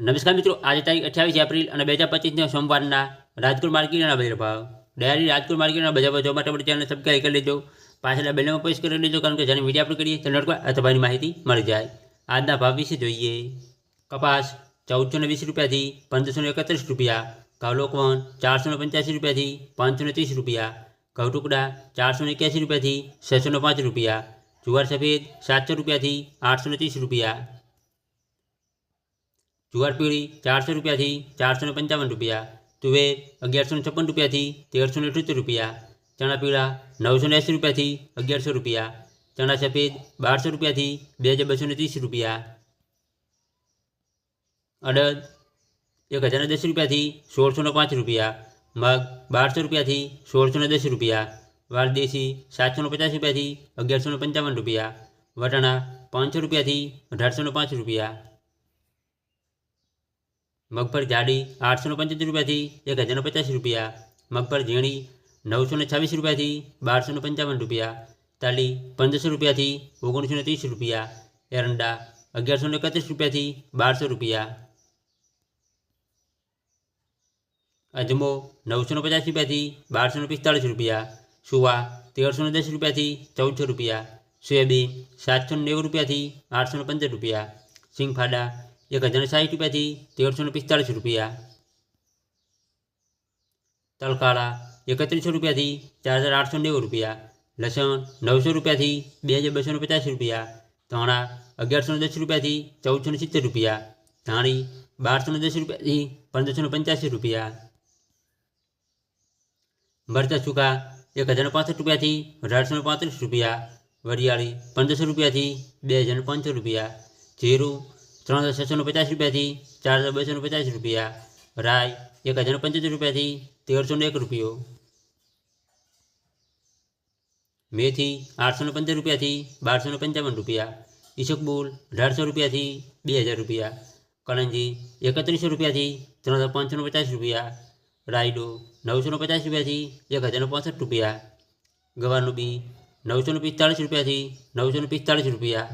નમસ્કાર મિત્રો, આજે તારીખ અઠ્યાવીસ એપ્રિલ અને બે હજાર પચીસના સોમવારના રાજકોટ માર્કેટના બજાર ભાવ. ડાયરી રાજકોટ માર્કેટના બજાર ભાવ જોવા માટે આપણી ચેનલ સબસ્ક્રાઈબ કરી લેજો. પાછળના બેલમાં પ્રેસ કરી લેજો, કારણ કે જેને વીડિયો આપણે કરીએ તો નોટમાં અથવાની માહિતી મળી જાય. આજના ભાવ વિશે જોઈએ. કપાસ ચૌદસો વીસ રૂપિયાથી પંદરસો એકત્રીસ રૂપિયા. ઘઉલોકવન ચારસો પંચ્યાસી રૂપિયાથી પાંચસો ત્રીસ રૂપિયા. ઘઉં ટુકડા ચારસો એક્યાસી રૂપિયાથી છસો પાંચ રૂપિયા. જુવાર સફેદ સાતસો રૂપિયાથી આઠસો ત્રીસ રૂપિયા. જુવાર પીળી ચારસો રૂપિયાથી ચારસો ને પંચાવન રૂપિયા તુવેર અગિયારસો ને છપ્પન રૂપિયાથી તેરસો ને અઠ્યોતેર રૂપિયા ચણા પીળા નવસો ને એંસી રૂપિયાથી અગિયારસો રૂપિયા ચણા સફેદ બારસો રૂપિયાથી બે હજાર બસો ને ત્રીસ રૂપિયા અડદ એક હજાર દસ રૂપિયાથી સોળસો ને પાંચ રૂપિયા મગ બારસો રૂપિયાથી સોળસો ને દસ રૂપિયા વાલદેશી સાતસો ને પચાસ રૂપિયાથી અગિયારસો ને પંચાવન રૂપિયા વટાણા પાંચસો રૂપિયાથી અઢારસો ને પાંચ રૂપિયા મગફળી જાડી આઠસો ને પંચોતેર રૂપિયાથી એક હજાર ને પચાસ રૂપિયા મગફળી ઝીણી નવસો ને છવ્વીસ રૂપિયાથી બારસો ને પંચાવન રૂપિયા તાલી પંદરસો રૂપિયાથી ઓગણીસો ને ત્રીસ રૂપિયા એરંડા અગિયારસો ને એકત્રીસ રૂપિયાથી બારસો રૂપિયા અજમો નવસો ને પચાસ રૂપિયાથી બારસો ને પિસ્તાળીસ રૂપિયા સુવા તેરસો ને દસ રૂપિયાથી ચૌદસો રૂપિયા સોયાબીન સાતસો ને નેવું રૂપિયાથી આઠસો ને પંદર રૂપિયા સિંગફાડા એક હજાર સાઠ રૂપિયાથી તેરસો ને પિસ્તાળીસ રૂપિયા તલકાળા એકત્રીસો રૂપિયાથી ચાર હજાર આઠસો નેવું રૂપિયા લસણ નવસો રૂપિયાથી બે હજાર બસો ને પચાસ રૂપિયા ધાણા અગિયારસો ને દસ રૂપિયાથી ચૌદસો ને સિત્તેર રૂપિયા ધાણી બારસો ને દસ રૂપિયાથી પંદરસો ને પંચ્યાસી રૂપિયા મરચાં સૂકા એક હજાર પાસઠ રૂપિયાથી અઢારસો ને પાંત્રીસ રૂપિયા વરિયાળી પંદરસો રૂપિયાથી બે હજાર ને પાંચસો રૂપિયા જીરું ત્રણ હજાર છસો ને પચાસ રૂપિયાથી ચાર હજાર બસો ને પચાસ રૂપિયા રાય એક હજાર પંચોતેર રૂપિયાથી તેરસો ને એક રૂપિયો મેથી આઠસો ને પંદર રૂપિયાથી બારસો ને પંચાવન રૂપિયા ઈસકબુલ અઢારસો રૂપિયાથી બે હજાર રૂપિયા કળંજી એકત્રીસો રૂપિયાથી ત્રણ હજાર પાંચસો ને પચાસ રૂપિયા રાયડો નવસો ને પચાસ રૂપિયાથી એક હજાર ને પાંસઠ રૂપિયા ગવારનું બી નવસો ને પિસ્તાળીસ રૂપિયાથી નવસો ને પિસ્તાળીસ રૂપિયા